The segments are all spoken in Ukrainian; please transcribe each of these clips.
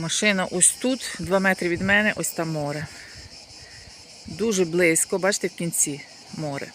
Машина ось тут, 2 метри від мене, ось там море. Дуже близько, бачите, в кінці море.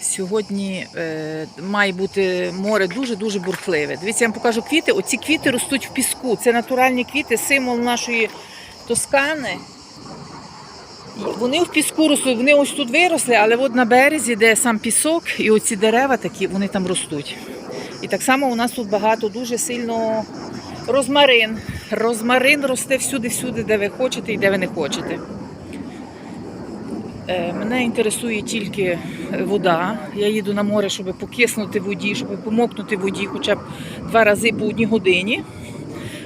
Сьогодні е, має бути море дуже-дуже бурхливе. Дивіться, я вам покажу квіти. Оці квіти ростуть в піску. Це натуральні квіти, символ нашої Тоскани. Вони в піску ростуть, вони ось тут виросли, але от на березі, де сам пісок, і оці дерева такі, вони там ростуть. І так само у нас тут багато дуже сильно розмарин. Розмарин росте всюди-всюди, де ви хочете і де ви не хочете. Е, Мене інтересує тільки вода. Я їду на море, щоб покиснути воді, щоб помокнути воді хоча б два рази по одній годині.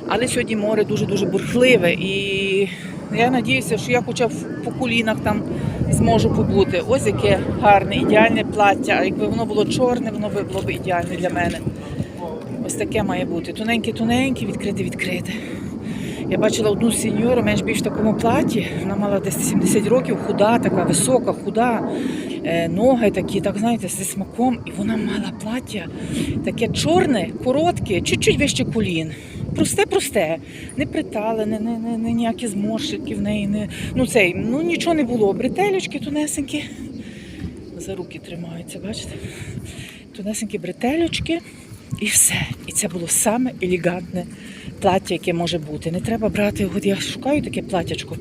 Але сьогодні море дуже-дуже бурхливе. І я сподіваюся, що я хоча б по колінах там зможу побути. Ось яке гарне, ідеальне плаття. А якби воно було чорне, воно було б ідеальне для мене. Ось таке має бути. Тоненьке-тоненьке, відкрите-відкрите. Я бачила одну сеньору, менш більш в такому платі. Вона мала десь 70 років, худа, така висока, худа, е, ноги такі, так знаєте, зі смаком. І вона мала плаття таке чорне, коротке, чуть-чуть вище колін. Просте-просте, не приталене, не, не, не ніякі зморшки в неї. Не, ну, цей, ну нічого не було. Бретелечки тонесенькі. За руки тримаються, бачите? Тонесенькі бретелечки і все. І це було саме елегантне плаття, яке може бути. Не треба брати, от я шукаю таке платтячко,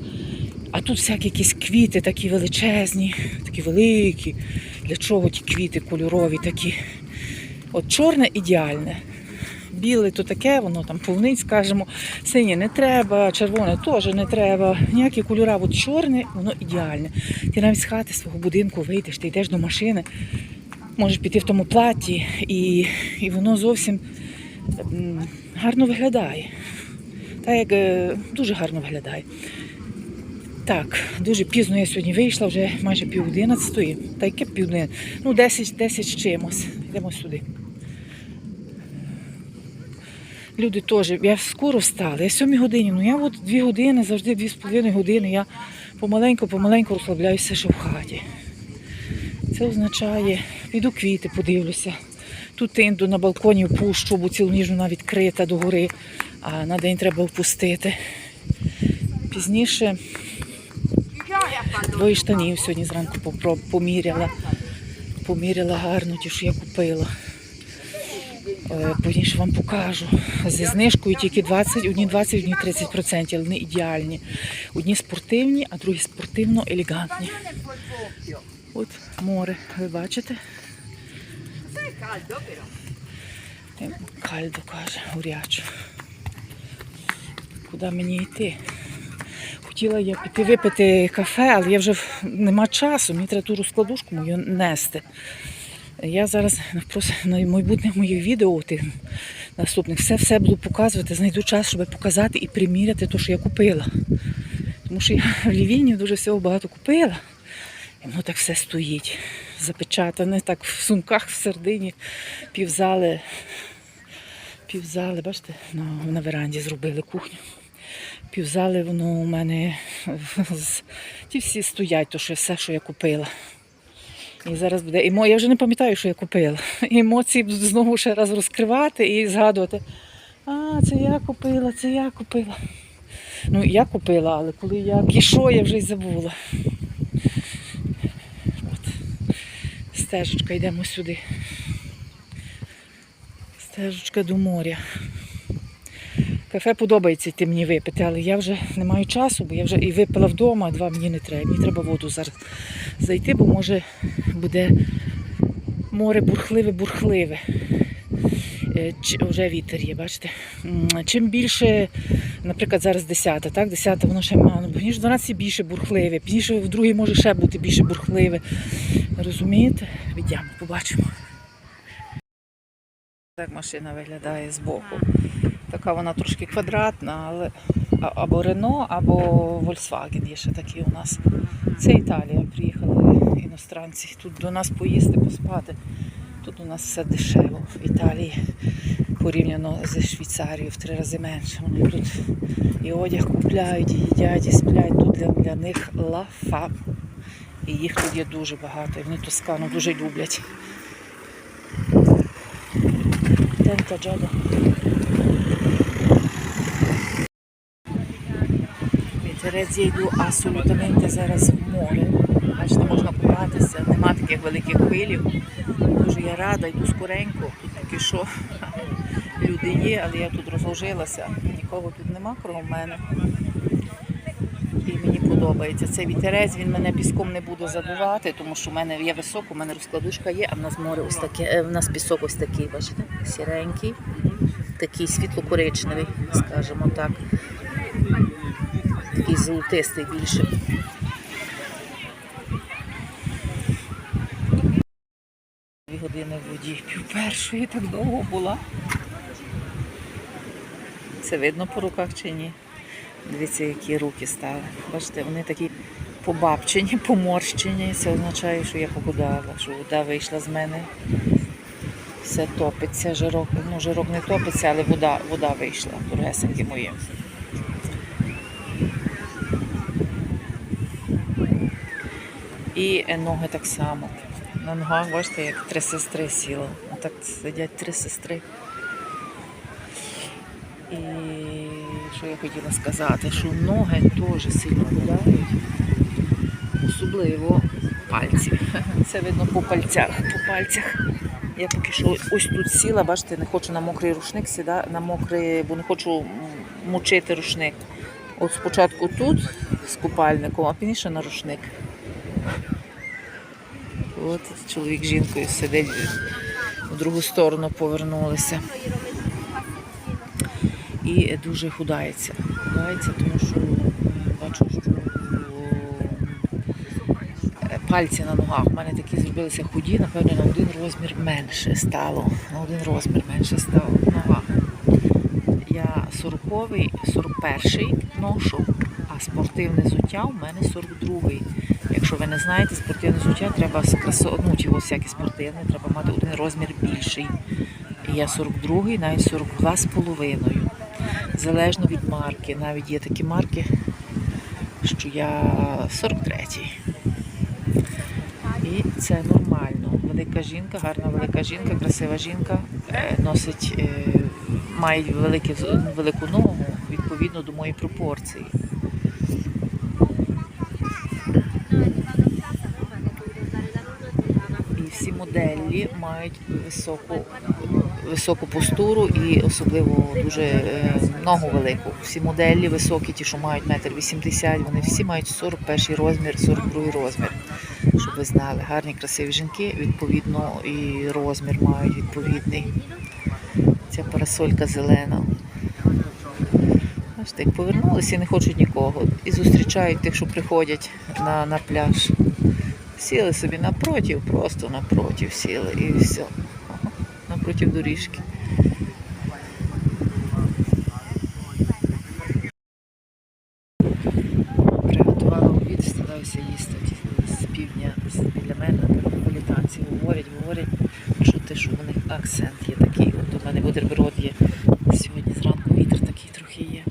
а тут всякі якісь квіти такі величезні, такі великі. Для чого ті квіти кольорові такі? От чорне ідеальне. Біле то таке, воно там повниць, скажімо, синє не треба, червоне теж не треба. Ніякі кольора, от чорне, воно ідеальне. Ти навіть з хати свого будинку вийдеш, ти йдеш до машини, можеш піти в тому платі, і, і воно зовсім гарно виглядає. Так як е, дуже гарно виглядає. Так, дуже пізно я сьогодні вийшла, вже майже пів одинадцятої. Та яке пів одинадцятої? Ну, 10, 10 з чимось. Йдемо сюди. Люди теж, я скоро встала, я 7 годині, ну я от 2 години, завжди 2,5 години, я помаленьку-помаленьку розслабляюся ще в хаті. Це означає, піду квіти, подивлюся. Тут тинду на балконі впущу, бо цілу ніж вона відкрита догори, а на день треба впустити. Пізніше двоє штанів сьогодні зранку поміряла. Поміряла гарно ті, що я купила. Е, Пізніше вам покажу. Зі знижкою тільки 20, одні 20, одні 30%, але вони ідеальні. Одні спортивні, а другі спортивно-елегантні. От море, ви бачите? caldo però. Е, Кальдо каже, горячо. Куди мені йти? Хотіла я піти випити кафе, але я вже нема часу, мені треба ту розкладушку мою нести. Я зараз на майбутніх моїх відео тих наступних все-все буду показувати, знайду час, щоб показати і приміряти те, що я купила. Тому що я в Лівільні дуже всього багато купила. Воно так все стоїть. Запечатане, так в сумках в середині півзали. Півзали, бачите, на, на веранді зробили кухню. Півзали воно у мене ті всі стоять, то що все, що я купила. І зараз буде емо... Я вже не пам'ятаю, що я купила. І Емоції будуть знову ще раз розкривати і згадувати. А, це я купила, це я купила. Ну, я купила, але коли я і що, я вже й забула. От. Стежечка, йдемо сюди. Стежечка до моря. Кафе подобається йти мені випити, але я вже не маю часу, бо я вже і випила вдома, а два мені не треба. Мені треба воду зараз зайти, бо може буде море бурхливе-бурхливе. Е, Вже вітер є, бачите. Чим більше, наприклад, зараз 10, так, 10 воно ще мало, бо ніж 12 більше бурхливе, пізніше в другій може ще бути більше бурхливе. Розумієте? Віддямо, побачимо. Так машина виглядає збоку. Така вона трошки квадратна, але або Рено, або Volkswagen є ще такі у нас. Це Італія. Приїхали іностранці. Тут до нас поїсти, поспати. Тут у нас все дешево в Італії порівняно зі Швейцарією в три рази менше. Вони тут і одяг купляють, і їдять, і сплять. Тут для, для них лафа. І їх тут є дуже багато. І вони Тоскану дуже люблять. Тента Джада. Вітерець я йду абсолютamente зараз в море. Бачите, можна купатися, нема таких великих хвилів. Дуже я рада, йду скоренько. Тут поки що люди є, але я тут розложилася. Нікого тут нема, крім мене. І мені подобається. Цей вітерець він мене піском не буде задувати, тому що в мене є високо, у мене розкладушка є, а в нас море ось таке, е, в нас пісок ось такий, бачите, сіренький, такий світло-коричневий, скажімо так. Такий золотистий більше. Години в воді, пів першої так довго була. Це видно по руках чи ні? Дивіться, які руки стали. Бачите, вони такі побабчені, поморщені. Це означає, що я похудала, що вода вийшла з мене. Все топиться, жирок, ну жирок не топиться, але вода, вода вийшла, дорогесенькі мої. І е, ноги так само. На ногах, бачите, як три сестри сіли. Отак сидять три сестри. І що я хотіла сказати, що ноги теж сильно гуляють, особливо пальці. Це видно по пальцях. По пальцях. Я поки що ось тут сіла, бачите, не хочу на мокрий рушник сіда, на мокрий, бо не хочу м, мочити рушник. От спочатку тут з купальником, а пізніше на рушник. От чоловік з жінкою сидить в другу сторону повернулися. І дуже худається. Худається, тому що е, бачу, що е, пальці на ногах у мене такі зробилися худі, напевно, на один розмір менше стало. На один розмір менше стало нога. Я 40-й, 41-й ношу, а спортивне взуття у мене 42-й. Якщо ви не знаєте, спортивне взуття треба ну, ті ось всякі спортивне, треба мати один розмір більший. Я 42-й, навіть 42 з половиною. Залежно від марки. Навіть є такі марки, що я 43-й. І це нормально. Велика жінка, гарна велика жінка, красива жінка е, носить, е, має велику ногу відповідно до моєї пропорції. І моделі мають високу, високу постуру і особливо дуже е, ногу велику. Всі моделі високі, ті, що мають метр вісімдесят, вони всі мають 41 розмір, 42 розмір. Щоб ви знали, гарні красиві жінки, відповідно, і розмір мають відповідний. Ця парасолька зелена. Бачите, повернулися і не хочуть нікого. І зустрічають тих, що приходять на, на пляж. Сіли собі напротив, просто напротив сіли і все. Напротив доріжки. Приготувала обід, стараюся їсти з півдня біля мене. Політанці говорять, говорять, те, що в них акцент є такий. От у мене бутерброд є. Сьогодні зранку вітер такий трохи є.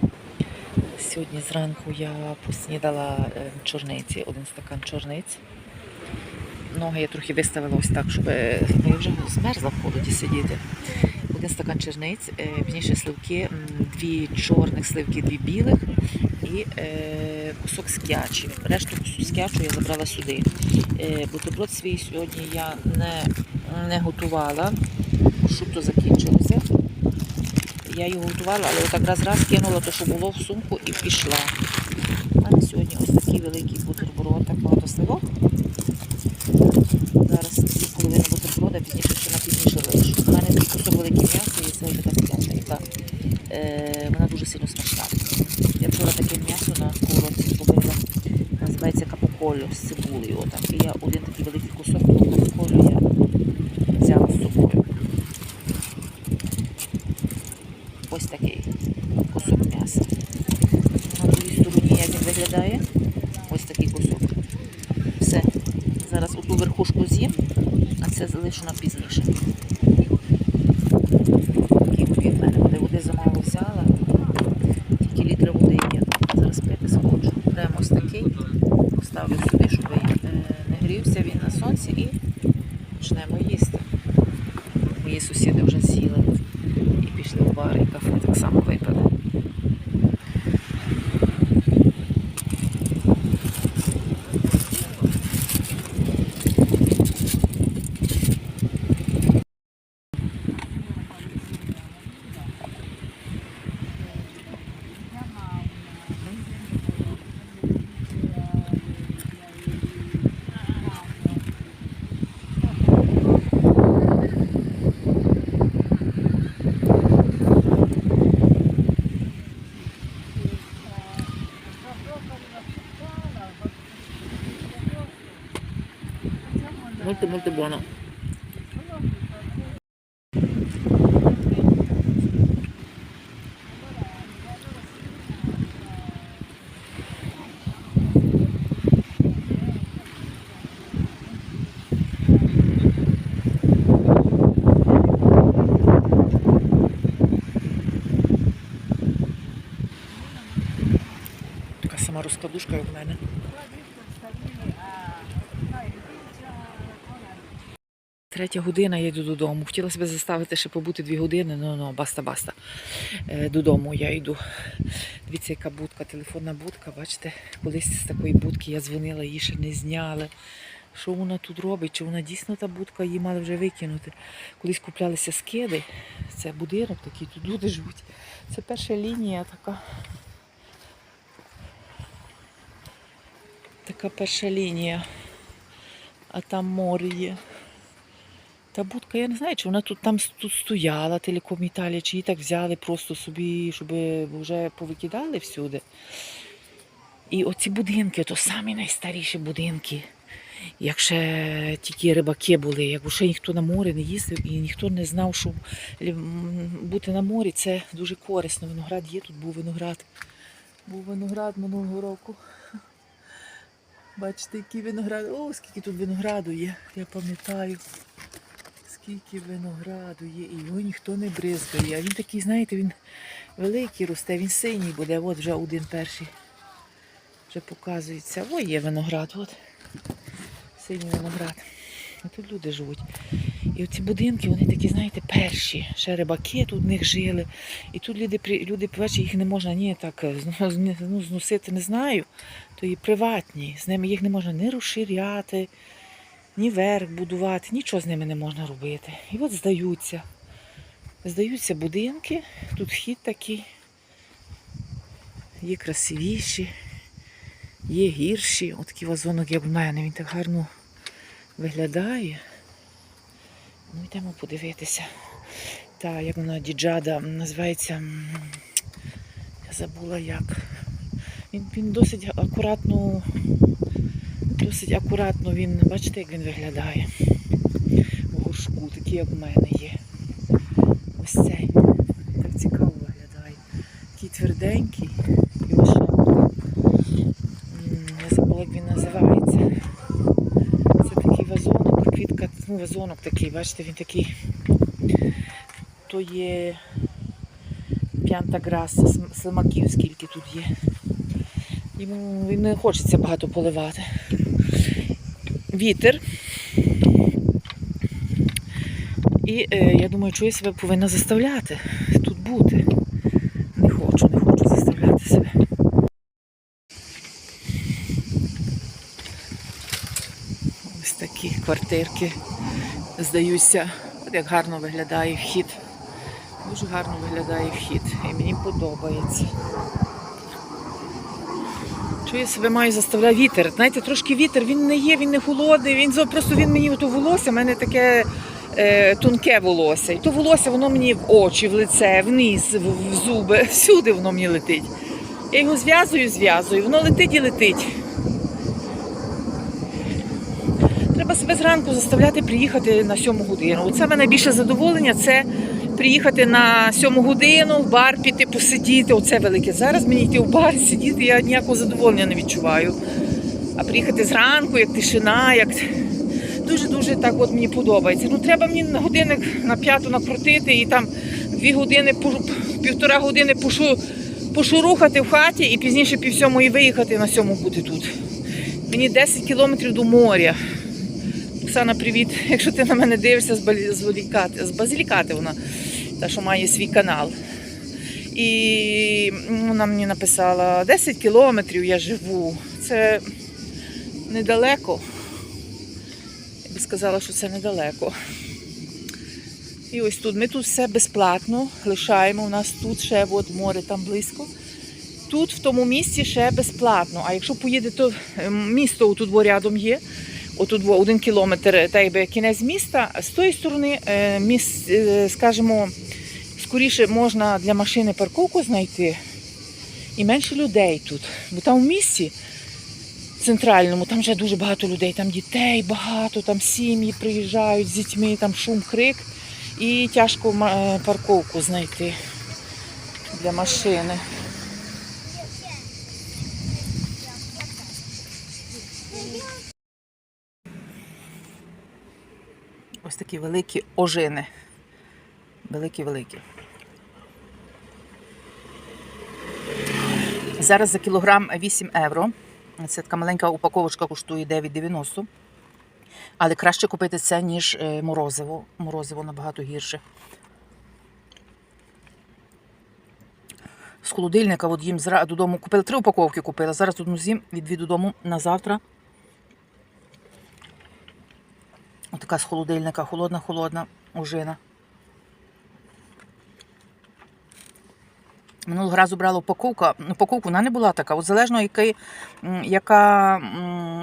Сьогодні зранку я поснідала е, чорниці, один стакан чорниць. Ноги я трохи виставила ось так, щоб е, бо я вже змерзла в холоді сидіти. Один стакан черниць, е, пізніше сливки, дві чорних сливки, дві білих і е, кусок скячі. Решту скячу я забрала сюди. Бутерброд свій сьогодні я не, не готувала, шубто закінчилося. Я його готувала, але отак раз-раз кинула те, що було в сумку і пішла. У мене сьогодні ось такий великий бутерброд, так багато сливок. Зараз дві половини бутерброда, пізніше що на пізніше. У мене просто велике м'ясо і це вже така яка е, вона дуже сильно смачна. Я вчора таке м'ясо на сковородці зробила, називається капоколю з цибулею. Отак. І я один такий великий кусок капоколю я взяла з собою. Ось такий кусок м'яса. На другій стороні як він виглядає. Ось такий кусок. Все. Зараз оту верхушку з'їм, це залишу на пізніше. Такий води в мене буде. Води замало взяла. Тільки літра води є. Зараз пити схочу. Беремо ось такий. Поставлю сюди, щоб е, не грівся він на сонці і почнемо їсти. Мої сусіди вже з'їли і пішли в бар, і кафе так само випили. Molto molto buono. Така сама розкладушка, як в мене. Третя година я йду додому. Хотіла себе заставити ще побути дві години, ну ну баста, баста. Е, додому я йду. Дивіться, яка будка, телефонна будка. Бачите, колись з такої будки я дзвонила, її ще не зняли. Що вона тут робить? Чи вона дійсно та будка, її мали вже викинути? Колись куплялися скиди. Це будинок такий, тут люди живуть. Це перша лінія така. Така перша лінія. А там море є. Та будка, я не знаю, чи вона тут там стояла, телеком Італія, чи її так взяли просто собі, щоб вже повикидали всюди. І оці будинки, то самі найстаріші будинки. Як ще тільки рибаки були, як ще ніхто на море не їздив і ніхто не знав, що бути на морі це дуже корисно. Виноград є, тут був виноград. Був виноград минулого року. Бачите, який виноград. О, скільки тут винограду є, я пам'ятаю. Скільки винограду є, і його ніхто не бризкає. А він такий, знаєте, він великий росте, він синій буде. От вже один перший. Вже показується. Ой, є виноград, от. Синій виноград. А тут люди живуть. І оці будинки, вони такі, знаєте, перші. Ще рибаки тут в них жили. І тут люди, люди бачите, їх не можна ні так е, зносити, не знаю. То і приватні. З ними їх не можна ні розширяти, ні верх будувати, нічого з ними не можна робити. І от здаються. Здаються будинки, тут вхід такий. Є красивіші, є гірші. От такий вазонок, як в мене, він так гарно виглядає. Ну, йдемо подивитися. Та, як вона діджада називається. Я забула як. Він, він досить акуратно, досить акуратно він, бачите, як він виглядає. В горшку, такий, як в мене є. Ось цей. Так цікаво виглядає. Такий тверденький і. М, Я забула, як він називається. Це такий вазонок, квітка, ну вазонок такий, бачите, він такий. То є п'янта слимаків, скільки тут є. Йому не хочеться багато поливати. Вітер. І е, я думаю, що я себе повинна заставляти тут бути. Не хочу, не хочу заставляти себе. Ось такі квартирки здаються. От як гарно виглядає вхід. Дуже гарно виглядає вхід. І мені подобається. Що я себе маю заставляти вітер? Знаєте, трошки вітер, він не є, він не холодний, він просто він мені ото волосся, в мене таке е, тонке волосся. І то волосся воно мені в очі, в лице, вниз, в, в зуби, всюди воно мені летить. Я його зв'язую, зв'язую, воно летить і летить. Треба себе зранку заставляти приїхати на сьому годину. Оце мене найбільше задоволення це приїхати на сьому годину, в бар піти, посидіти. Оце велике. Зараз мені йти в бар сидіти, я ніякого задоволення не відчуваю. А приїхати зранку, як тишина, як дуже-дуже так от мені подобається. Ну треба мені на годинник на п'яту накрутити і там дві години, півтора години пошу, пошурухати в хаті і пізніше пів сьомої виїхати на сьому бути тут. Мені 10 кілометрів до моря. Оксана, привіт. Якщо ти на мене дивишся з Базилікати, з Базилікати вона, та що має свій канал. І вона мені написала: 10 кілометрів я живу. Це недалеко. Я би сказала, що це недалеко. І ось тут. Ми тут все безплатно лишаємо. У нас тут ще от море там близько. Тут в тому місці ще безплатно. А якщо поїдете, ем, місто тут рядом є. Отут один кілометр, та якби кінець міста. З тої сторони, е, е, скажімо, скоріше можна для машини парковку знайти і менше людей тут. Бо там в місті центральному, там вже дуже багато людей, там дітей багато, там сім'ї приїжджають з дітьми, там шум, крик. І тяжко е, парковку знайти для машини. Ось такі великі ожини. Великі-великі. Зараз за кілограм 8 євро. Це така маленька упаковочка коштує 9,90. Але краще купити це, ніж е, морозиво. Морозиво набагато гірше. З холодильника от їм зра... додому купила три упаковки купила. Зараз одну з'їм, відвід додому на завтра. Отака з холодильника, холодна-холодна ожина. Минулого разу брала упаковка. Упаковку вона не була така. От залежно, який, яка,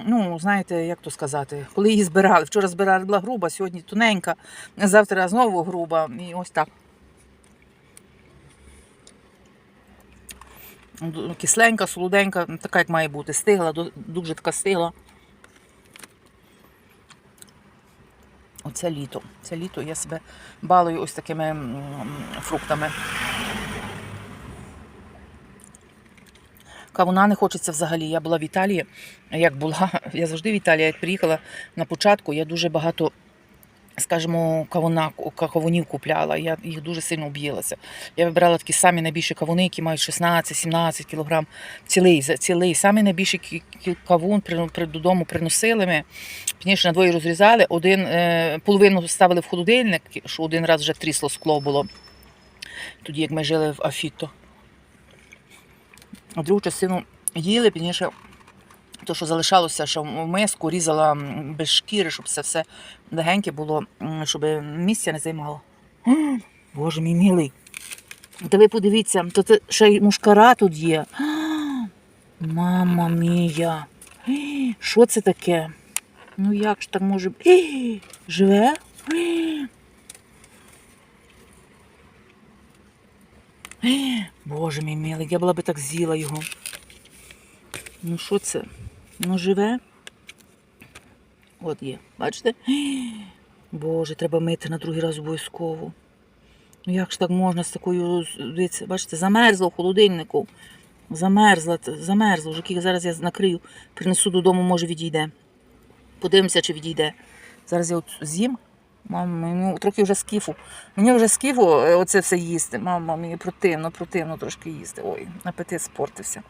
ну, знаєте, як то сказати, коли її збирали. Вчора збирали була груба, сьогодні тоненька, завтра знову груба. І ось так. Кисленька, солоденька, така, як має бути. Стигла, дуже така стигла. Оце літо. Це літо я себе балую ось такими фруктами. Кавуна не хочеться взагалі. Я була в Італії. Як була, я завжди в Італії, як приїхала на початку, я дуже багато, скажімо, кавуна, кавунів купляла. Я їх дуже сильно об'їлася. Я вибирала такі самі найбільші кавуни, які мають 16-17 кілограм. Цілий, цілий. Самий найбільший кавун додому приносили ми. Пізніше на двоє розрізали. Один, е, половину ставили в холодильник, що один раз вже трісло скло було. Тоді, як ми жили в Афіто. Другу частину їли, пізніше то, що залишалося, що в миску різала без шкіри, щоб це все легеньке було, щоб місця не займало. Боже мій милий. Та ви подивіться, то це ще й мушкара тут є. Мама мія. Що це таке? Ну як ж так може? Живе? Е. Е, Боже мій милий, я була би так з'їла його. Ну що це? Ну живе? От є, бачите? Боже, треба мити на другий раз обов'язково. Ну як ж так можна з такою, дивіться, бачите, замерзла в холодильнику. Замерзла, замерзла. Вже зараз я накрию, принесу додому, може відійде. Подивимося, чи відійде. Зараз я от з'їм. Мама, мені трохи вже скіфу. Мені вже скіфу е, оце все їсти. Мама, мені противно, противно трошки їсти. Ой, апетит спортився.